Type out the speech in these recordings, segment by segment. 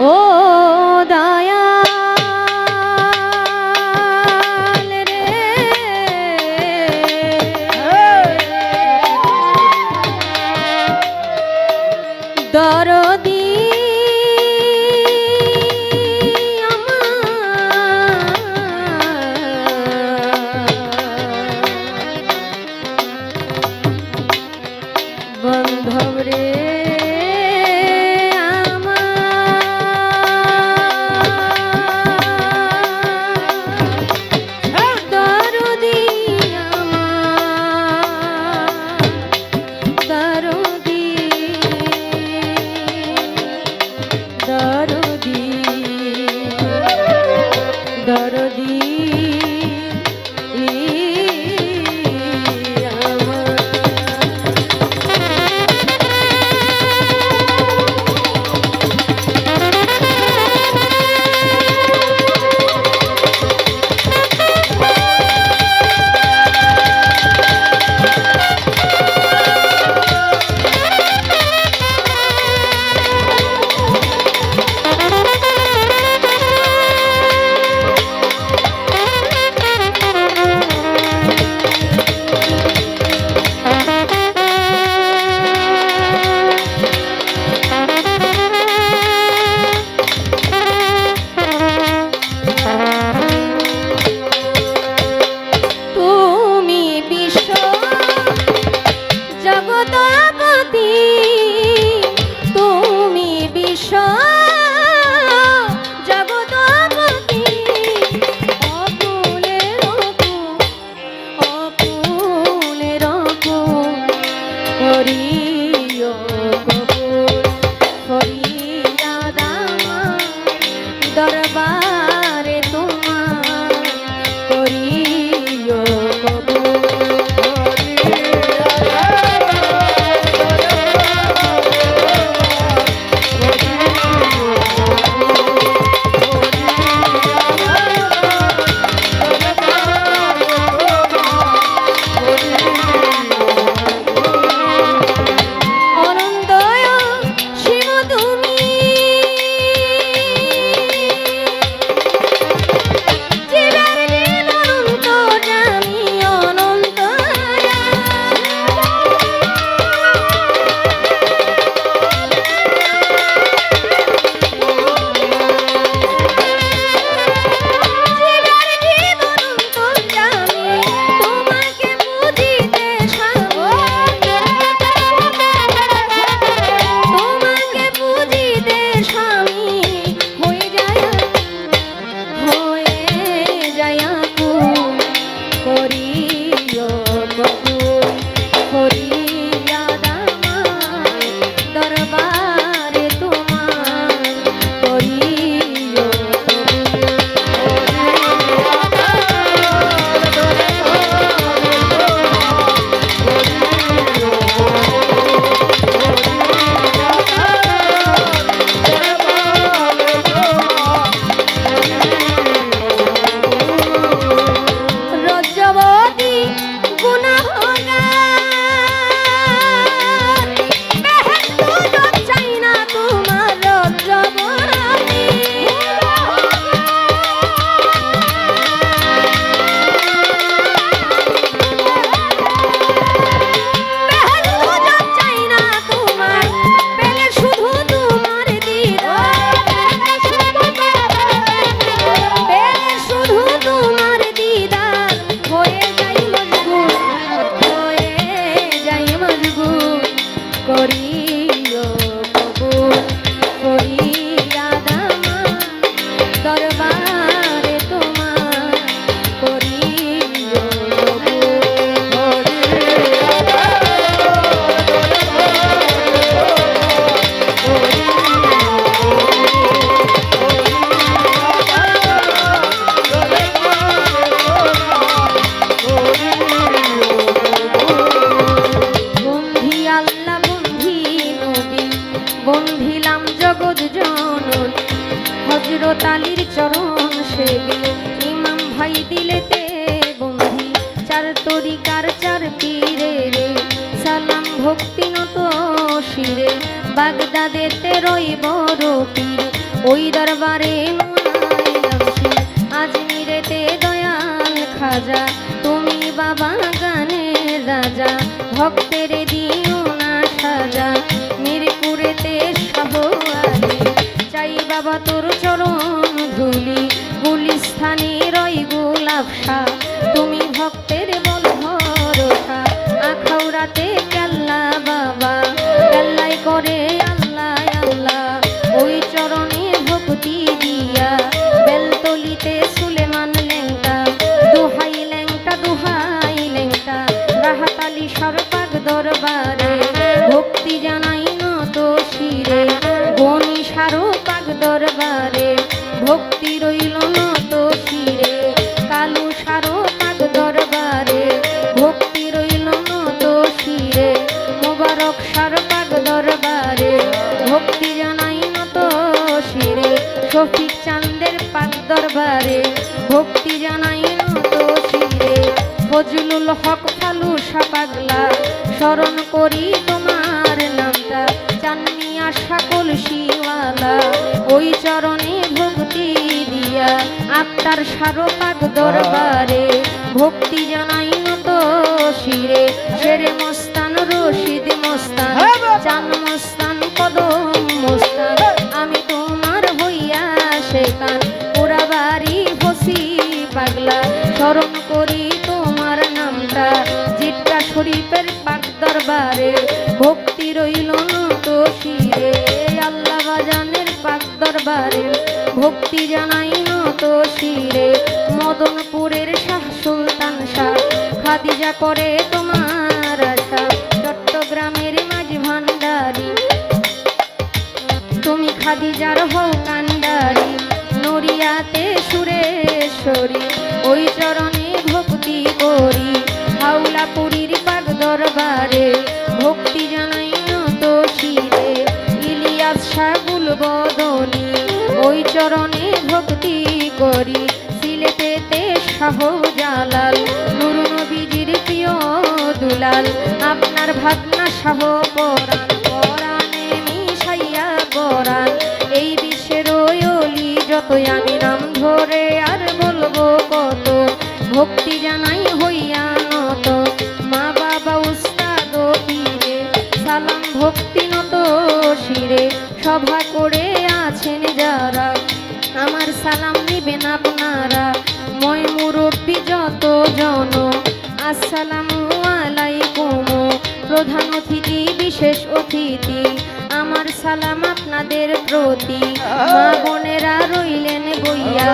ও করিও বড় পীর ওই দরবারে আজমিরেতে দয়াল খাজা তুমি বাবা গানের রাজা। ভক্তের দিও ভক্তি রইল নত শিরে ভক্তি রইল নত শিরে মোবারক সার পাক দরবারে, ভক্তি জানাই নত শিরে শফিক চান্দের পাক ভক্তি জানাই নত শিরে ফজলুল হক ফালু স্মরণ করি তোমার নামটা। চাননি আশা কলসিওয়ালা, ওই চরণে দিয়া আত্মার সারপাক দরবারে ভক্তি জানাই নত শিরে। শেরে মস্তান রশিদ মস্তান চান মস্তান কদম মস্তান। আমি তোমার হইয়া শেখান পুরা বাড়ি বসি পাগলা। স্মরণ করি তোমার নামটা জিট্টা শরীফের পাক দরবারে। ভক্তি রইল নত শিরে আল্লাহ বাজানের পাক দরবারে। ভক্তি জানাই নত শিরে মদনপুরের শাহ সুলতান শাহ। খাদিজা করে তোমার আশা, চট্টগ্রামের মাঝ ভান্ডারী। তুমি খাদিজার হও কান্ডারি, নড়িয়াতে সুরেশ্বরী। ওই চরণে ভক্তি করি, হাওলাপুরীর পাক দরবারে ভক্তি জানাই নত শিরে ইলিয়াস শাগুল বদনি ওই চরণে করি সিলেটেতে শাহ জালাল নুর নবীজির প্রিয় দুলাল। আপনার ভাবনা শাহ পরাণ, পরাণে মিশাইয়া পরাণ এই বিশ্বের অলি যতই আমি নাম ধরে আর বলব কত, ভক্তি জানাই হইয়া নত। মা বাবা উস্তাদ পীরে, সালাম ভক্তি নত শিরে। সভা করে আছেন যারা আমার সালাম নিবেন আপনারা। মই মুরব্বী যত জন আসসালামু আলাইকুম। প্রধান অতিথি, বিশেষ অতিথি, আমার সালাম আপনাদের প্রতি। মা বোনেরা রইলেন বইয়া,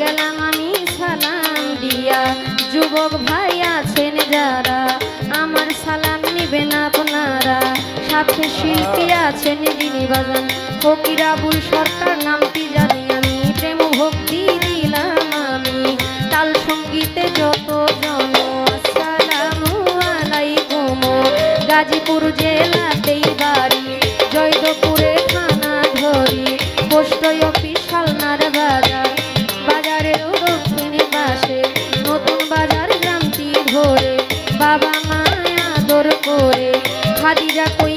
গেলাম আমি সালাম দিয়া। যুবক ভাই আছেন যারা, আমার সালাম নিবেন আপনারা। সাথে শিল্পী আছেন যিনি বাজান। ফকির আবুল সরকার নামটি গাজীপুর জেলাতেই বাড়ি, জয়দপুরে থানা ধরি পোস্ট অফিস সালনার বাজার বাজারের দক্ষিণ পাশে, নতুন বাজার গ্রামটি ধরে, বাবা মা আদর করে, খাদিজা কইয়া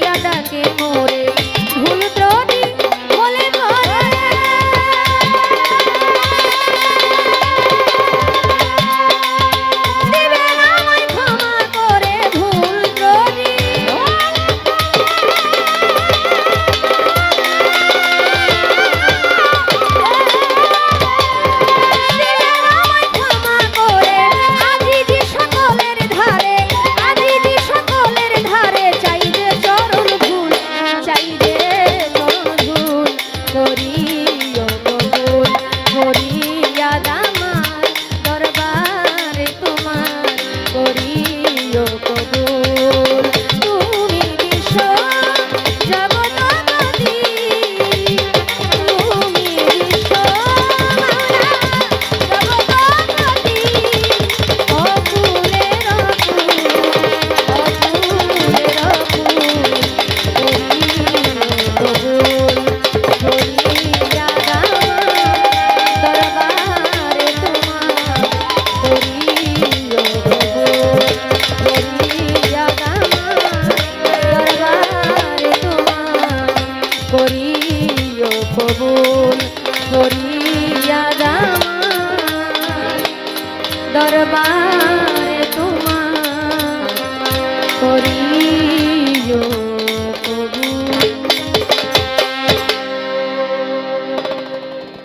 করিও কবুল করিয়া দাম দরবার